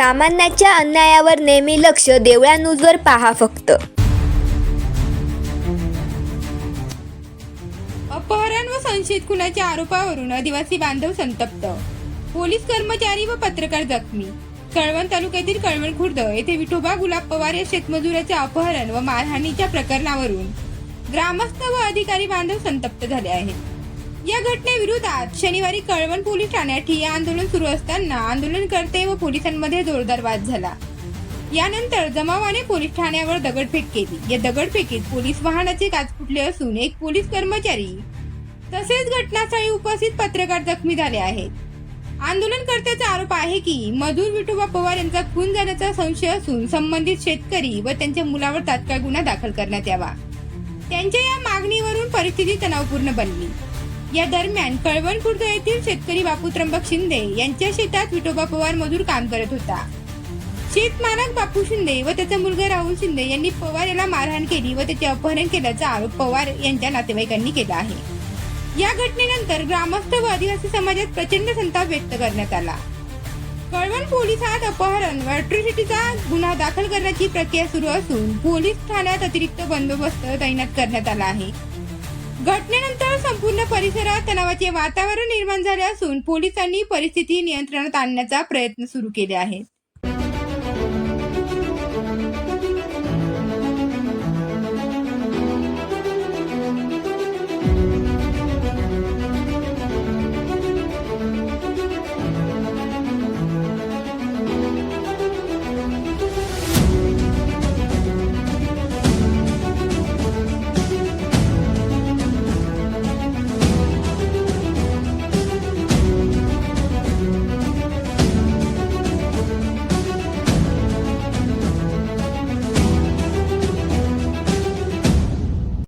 सामान्याच्या अन्यायावर नेहमी लक्ष देवळा न्यूजवर पहा फक्त. अपहरण व संशयित खुनाच्या आरोपावरून आदिवासी बांधव संतप्त. पोलीस कर्मचारी व पत्रकार जखमी. कळवण तालुक्यातील कळवण खुर्द येथे विठोबा गुलाब पवार या शेतमजुराचे अपहरण व मारहाणीच्या प्रकरणावरून ग्रामस्थ व अधिकारी बांधव संतप्त झाले आहेत. या घटनेविरोधात शनिवारी कळवण पोलीस ठाण्यात ठिय्या आंदोलन सुरू असताना आंदोलनकर्ते व पोलिसांमध्ये जोरदार वाद झाला. यानंतर जमावाने पोलीस ठाण्यावर दगडफेक केली. या दगडफेकीत पोलीस वाहनाचे काच फुटले असून एक पोलीस कर्मचारी तसेच घटनास्थळी उपस्थित पत्रकार जखमी झाले आहेत. आंदोलनकर्त्याचा आरोप आहे की मधुर विठोबा पवार यांचा खून झाल्याचा संशय असून संबंधित शेतकरी व त्यांच्या मुलावर तात्काळ गुन्हा दाखल करण्यात यावा. त्यांच्या या मागणीवरून परिस्थिती तणावपूर्ण बनली. या दरम्यान कळवण खुर्द येथील शेतकरी बापू त्र्यंबक शिंदे यांच्या शेतात विठोबा पवार मजूर काम करत होता. शेतमालक बापू शिंदे व त्याचा मुलगा राहुल शिंदे यांनी पवार याला मारहाण केली व त्याचे अपहरण केल्याचा आरोप पवार यांच्या नातेवाईकांनी केला आहे. या घटनेनंतर ग्रामस्थ व आदिवासी समाजात प्रचंड संताप व्यक्त करण्यात आला. कळवण पोलिसात अपहरण व अट्रॉसिटीचा गुन्हा दाखल करण्याची प्रक्रिया सुरू असून पोलीस ठाण्यात अतिरिक्त बंदोबस्त तैनात करण्यात आला आहे. घटनेनंतर संपूर्ण परिसरात तणावाचे वातावरण निर्माण झाले असून पोलिसांनी परिस्थिती नियंत्रणात आणण्याचा प्रयत्न सुरू केले आहेत.